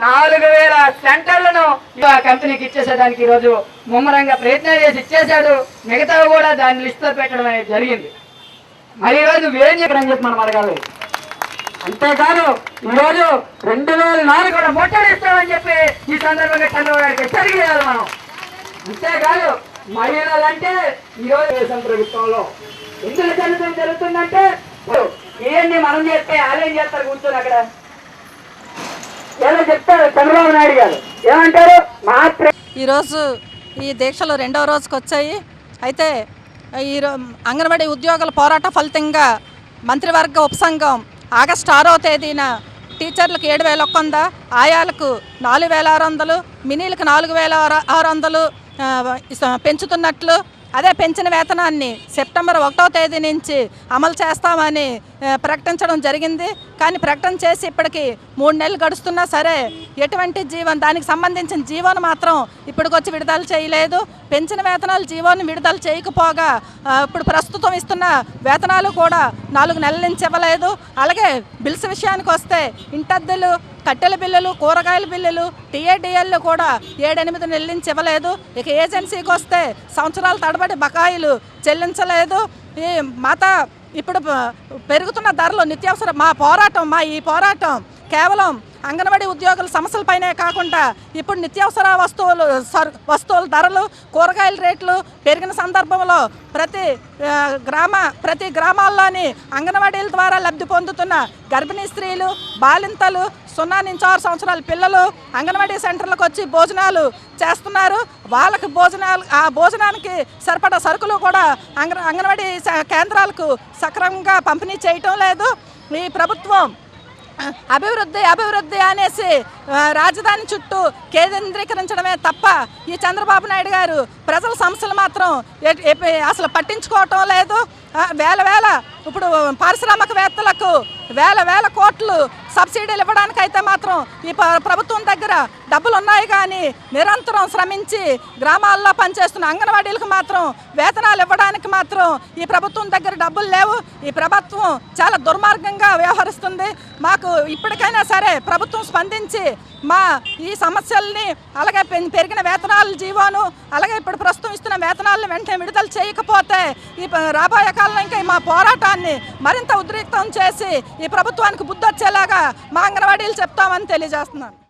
నాలుగు వేల సెంటర్లను ఆ కంపెనీకి ఇచ్చేసేదానికి ఈరోజు ముమ్మరంగా ప్రయత్నం చేసి ఇచ్చేశాడు. మిగతా కూడా దాన్ని లిస్టులో పెట్టడం అనేది జరిగింది. మరి ఈరోజు వేం చెప్పడం చెప్పి మనం అడగాలి అంతేకాదు ఈరోజు రెండు వేల నాలుగు కూడా ముట్టడిస్తామని చెప్పి ఈ సందర్భంగా చంద్రబాబు గారికి హెచ్చరిక చేయాలి మనం. అంతేకాదు మహిళలంటే ఈరోజు దేశం ప్రభుత్వంలో ఎందుకు జరుగుతుంది జరుగుతుందంటే ఏంటి మనం చేస్తే ఆలయం చేస్తారు కూర్చొని అక్కడ? ఏదో చెప్తారు? చంద్రబాబు నాయుడు గారు. ఏమంటారు? మాత్రం ఈరోజు ఈ దీక్షలు రెండవ రోజుకి వచ్చాయి అయితే ఈ అంగన్వాడీ ఉద్యోగుల పోరాట ఫలితంగా మంత్రివర్గ ఉపసంఘం ఆగస్టు ఆరో తేదీన టీచర్లకు ఏడు వేల ఒక్క వంద ఆయాలకు నాలుగు వేల ఆరు వందలు మినీలకు నాలుగు వేల ఆరు- వందలు పెంచుతున్నట్లు అదే పెంచిన వేతనాన్ని సెప్టెంబర్ ఒకటో తేదీ నుంచి అమలు చేస్తామని ప్రకటించడం జరిగింది. కానీ ప్రకటన చేసి ఇప్పటికి మూడు నెలలు గడుస్తున్నా సరే ఎటువంటి జీవన్ దానికి సంబంధించిన జీవోను మాత్రం ఇప్పటికొచ్చి విడుదల చేయలేదు. పెంచిన వేతనాలు జీవోను విడుదల చేయకపోగా ఇప్పుడు ప్రస్తుతం ఇస్తున్న వేతనాలు కూడా నాలుగు నెలల నుంచి ఇవ్వలేదు. అలాగే బిల్స్ విషయానికి వస్తే ఇంటద్దెలు కట్టెల బిల్లులు కూరగాయల బిల్లులు టీఏడిఎల్లు కూడా ఏడెనిమిది నెలల నుంచి ఇవ్వలేదు. ఇక ఏజెన్సీకి వస్తే సంవత్సరాల తడబడి బకాయిలు చెల్లించలేదు. ఈ మాత ఇప్పుడు పెరుగుతున్న ధరలు నిత్యావసర మా పోరాటం మా ఈ పోరాటం కేవలం అంగన్వాడీ ఉద్యోగుల సమస్యలపైనే కాకుండా ఇప్పుడు నిత్యావసర వస్తువులు వస్తువుల ధరలు కూరగాయల రేట్లు పెరిగిన సందర్భంలో ప్రతి గ్రామ ప్రతి గ్రామాల్లోని అంగన్వాడీల ద్వారా లబ్ధి పొందుతున్న గర్భిణీ స్త్రీలు బాలింతలు సున్నా నుంచి ఆరు సంవత్సరాల పిల్లలు అంగన్వాడీ సెంటర్లకు వచ్చి భోజనాలు చేస్తున్నారు. వాళ్ళకి భోజనాలు ఆ భోజనానికి సరిపడా సరుకులు కూడా అంగ అంగన్వాడీ కేంద్రాలకు సక్రమంగా పంపిణీ చేయటం లేదు. ఈ ప్రభుత్వం అభివృద్ధి అభివృద్ధి అనేసి రాజధాని చుట్టూ కేంద్రీకరించడమే తప్ప ఈ చంద్రబాబు నాయుడు గారు ప్రజల సమస్యలు మాత్రం అసలు పట్టించుకోవటం లేదు. వేల వేల ఇప్పుడు పారిశ్రామికవేత్తలకు వేల వేల కోట్లు సబ్సిడీలు ఇవ్వడానికైతే మాత్రం ఈ ప- ప్రభుత్వం దగ్గర డబ్బులు ఉన్నాయి కానీ నిరంతరం శ్రమించి గ్రామాల్లో పనిచేస్తున్న అంగన్వాడీలకు మాత్రం వేతనాలు ఇవ్వడానికి మాత్రం ఈ ప్రభుత్వం దగ్గర డబ్బులు లేవు. ఈ ప్రభుత్వం చాలా దుర్మార్గంగా వ్యవహరిస్తుంది. మాకు ఇప్పటికైనా సరే ప్రభుత్వం స్పందించి మా ఈ సమస్యల్ని అలాగే పెరిగిన వేతనాలు జీవోను అలాగే ఇప్పుడు ప్రస్తుతం ఇస్తున్న వేతనాలను వెంటనే విడుదల చేయకపోతే ఈ రాబోయే కాలంలో ఇంకా మా పోరాటాన్ని మరింత ఉద్రిక్తం చేసి ఈ ప్రభుత్వానికి బుద్ధొచ్చేలాగా మా అంగన్వాడీలు చెప్తామని తెలియజేస్తున్నాను.